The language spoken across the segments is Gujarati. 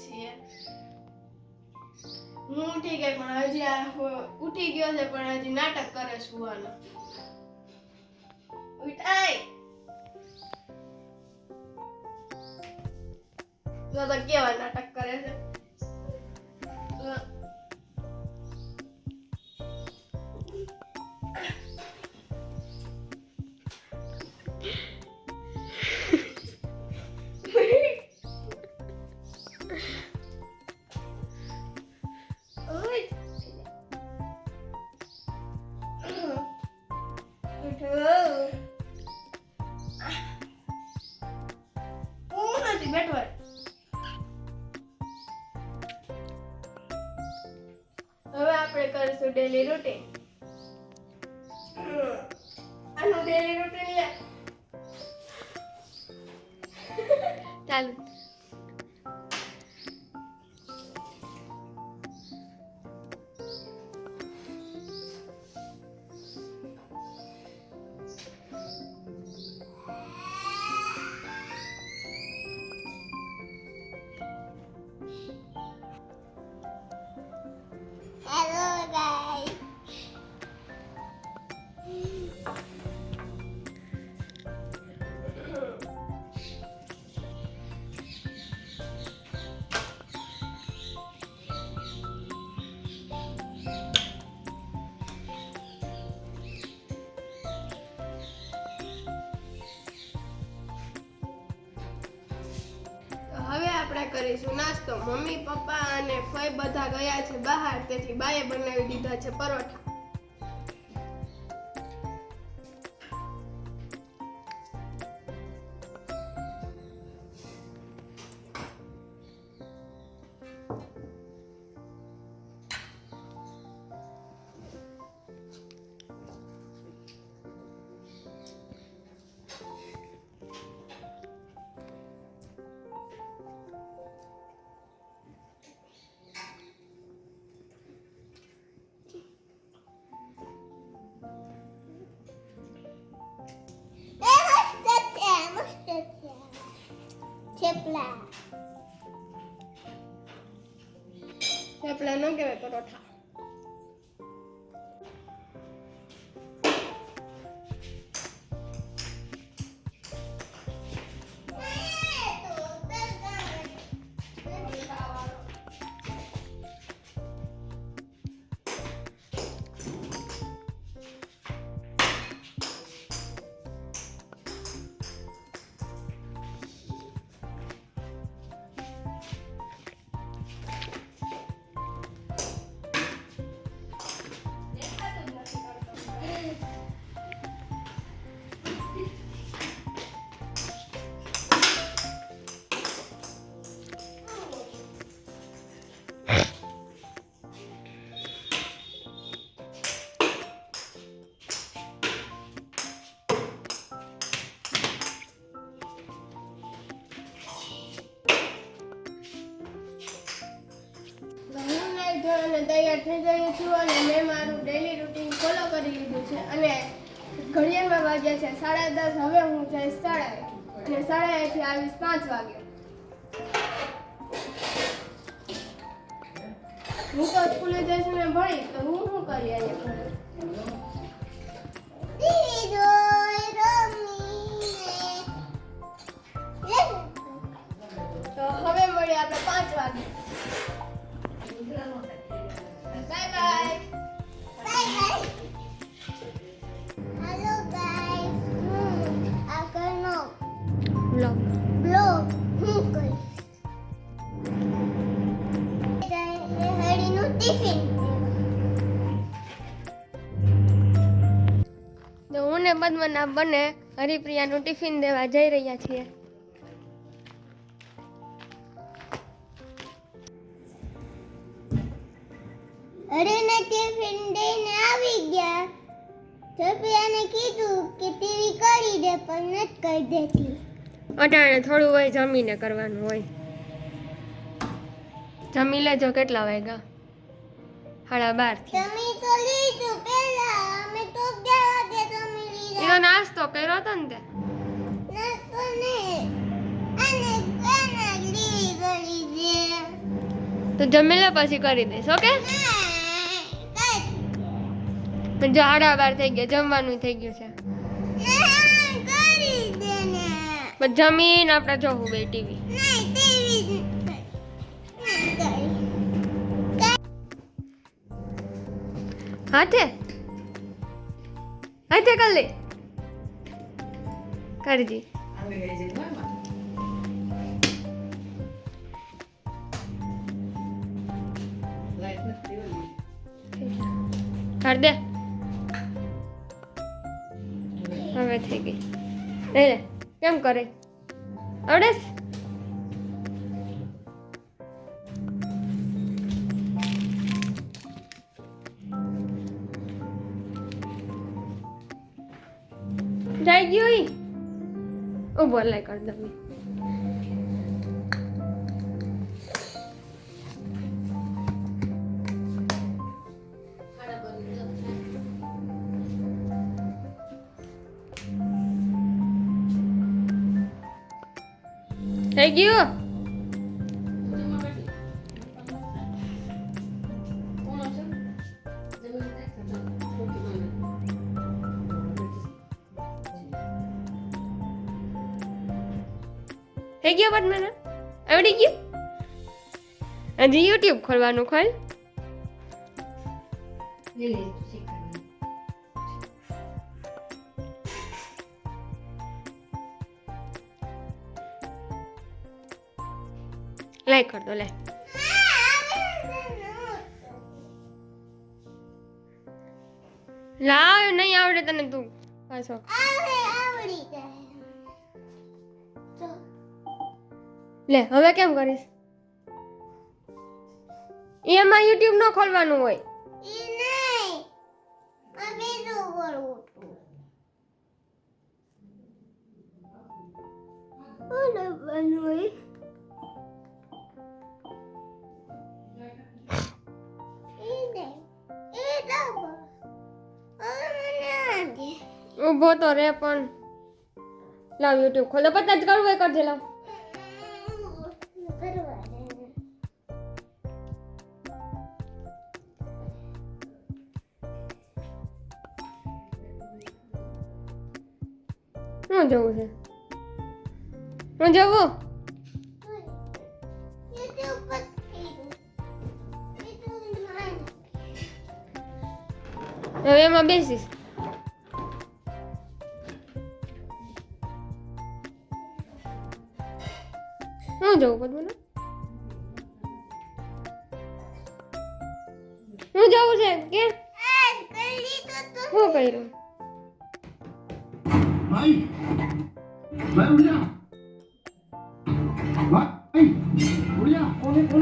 છીએ. હું ઉઠી ગઈ પણ હજી આ હો- ઉઠી ગયો છે પણ હજી નાટક કરે સુવાનો. ઉઠાય. જો તો કેવા નાટક ડેલી રૂટીન. આનું ડેલી રૂટીન આપણે કરીશું નાસ્તો. મમ્મી, પપ્પા અને ફઈ બધા ગયા છે બહાર, તેથી બાએ બનાવી દીધા છે પરોઠા. થેપલા ન કહેવાય પરોઠા થઈ ગયું છું અને મેં મારું ડેલી રૂટીન ફોલો કરી લીધું છે અને ઘડિયાળમાં વાગ્યા છે સાડા દસ. હવે હું જઈશ શાળાએ અને શાળાએથી આવીશ પાંચ વાગે. હું તો સ્કૂલે જઈશ ને ભણી, તો હું શું કરી અહીંયા તો હવે મળીએ આપણે પાંચ વાગે. તો હું ને પદ્મના બંને હરિપ્રિયાનું ટિફિન દેવા જઈ રહ્યા છીએ. હરીને ટિફિન દઈને આવી ગયા. સફિયાને કીધું કે ટીવી કરી દે પણ નથી કરી દેતી. અટાણે થોડું હોય જમીને કરવાનું હોય. જમી લેજો કેટલા વાગ્યા? સાડા બાર જમી તો લીધું. કર્યો હતો ને તે તો જમેલા પછી કરી દઈશ ઓકે જો આડા બાર થઈ ગયા જમવાનું થઈ ગયું છે જમીન આપણે જોવું બે ટીવી હાથે હાથે કર કરજી કર દે. હવે થઈ ગઈ. લે. કેમ કરે? આવડે ઊભો લાય કર દઉં. થઈ ગયું થઈ ગયો પદ્મના આવડી ગયું? હજી યુટ્યુબ ખોલવાનું ખોલ. લાઈક કર દો લે લાવ, નહીં આવડે તને તું પાછો. લે હવે કેમ કરીશ? એમાં યુટ્યુબ ન ખોલવાનું હોય. ઊભો તો રે પણ. લાવ યુટ્યુબ ખોલો પતા જ કરવું એ કરજે લાવ. શું જવું છે? હું જવું? હવે એમાં બેસીશ. હું જવું પદ્મના? હું જવું છે? કે? હું કર્યું? ભાઈ ભાઈ ઉડ્યા. ભાઈ ઉડ્યા.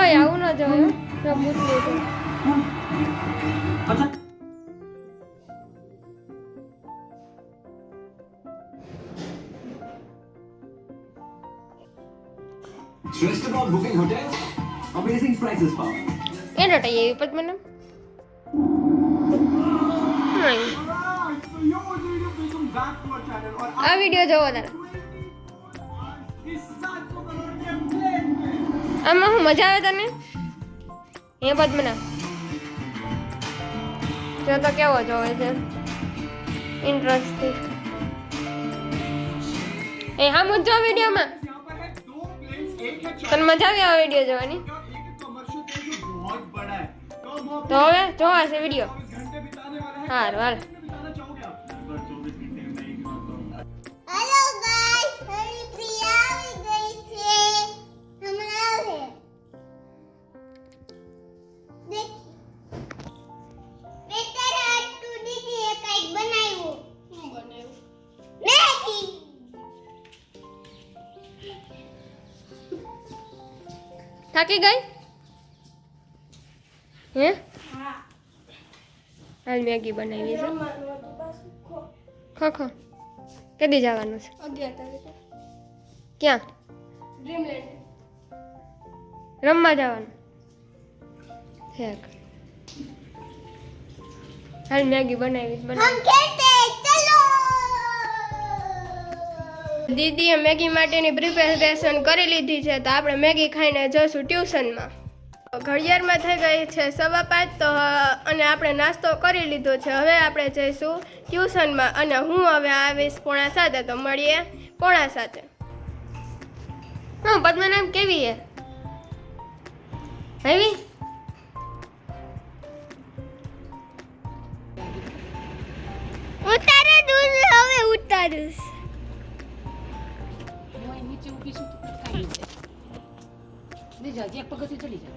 ઓય આવું ન જવાય રમૂત લેતો અચ્છા. શ્રેષ્ઠ બુકિંગ હોટેલ અમેઝિંગ પ્રાઇસીસ પર એન્ડ હટાઈ એવી પદ મને? આ વીડિયો જોવો તારે. આમાં હું મજા આવે તને? એ પદ્મના જો તો કેવો જોવે છે. ઇન્ટરેસ્ટિંગ એ હા મુજ જો વિડીયોમાં. તને મજા આવી આ વીડિયો જોવાની? તો હવે જોવાશે વીડિયો. હાર હાલ થાકી ગઈ? હે? હાલ મેગી બનાવી છે. ખો ખો કદી જવાનું છે? અગિયાર તારીખે. ક્યાં? ડ્રીમલેન્ડ. રમવા જવાનું. હેક. હાલ મેગી બનાવી બનાવી. દીદીએ મેગી માટેની પ્રિપેરેશન કરી લીધી છે તો આપણે મેગી ખાઈને જઈશું ટ્યુશનમાં. ઘડિયાળમાં થઈ ગઈ છે સવા પાંચ તો અને આપણે નાસ્તો કરી લીધો છે. હવે આપણે જઈશું ટ્યુશનમાં અને હું હવે આવીશ પોણા સાથે તો મળીએ પોણા સાથે. હું પદ્મનામ કેવી હે આવી? ઉતારે દૂધ હવે ઉતારું હું નહીં જા એક પગથિયું ચડી જા.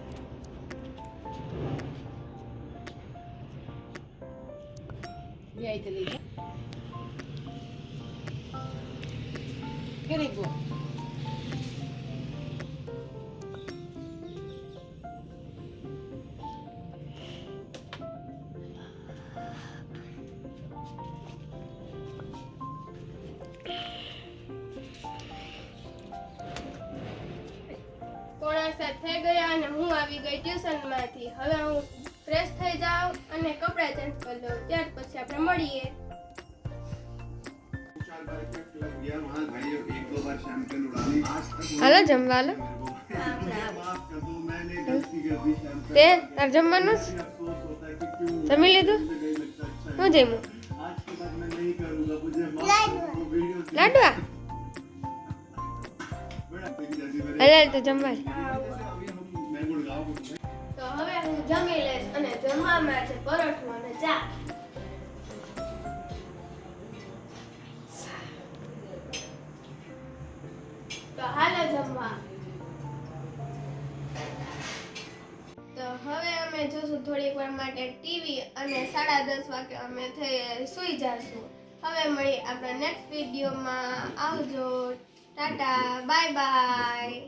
બે આઈ લઈ જા. ઘરે ગો. તમે કપડાં ચેન્જ કરી લો ત્યાર પછી આપણે મળીએ. હાલો જમવા તે તાર જમવાનું જમી લીધું? હું જમું? લાડવા? અરે તો જમવા હવે હું જમી લઈશ અને જમવામાં છે પરોઠું અને ચા. તો હાલો જમવા. તો હવે અમે જોશું થોડીક વાર માટે ટીવી અને સાડા દસ વાગે અમે થઈ સુઈ જશું. હવે મળી આપણા નેક્સ્ટ વિડીયોમાં આવજો. ટાટા. Bye bye.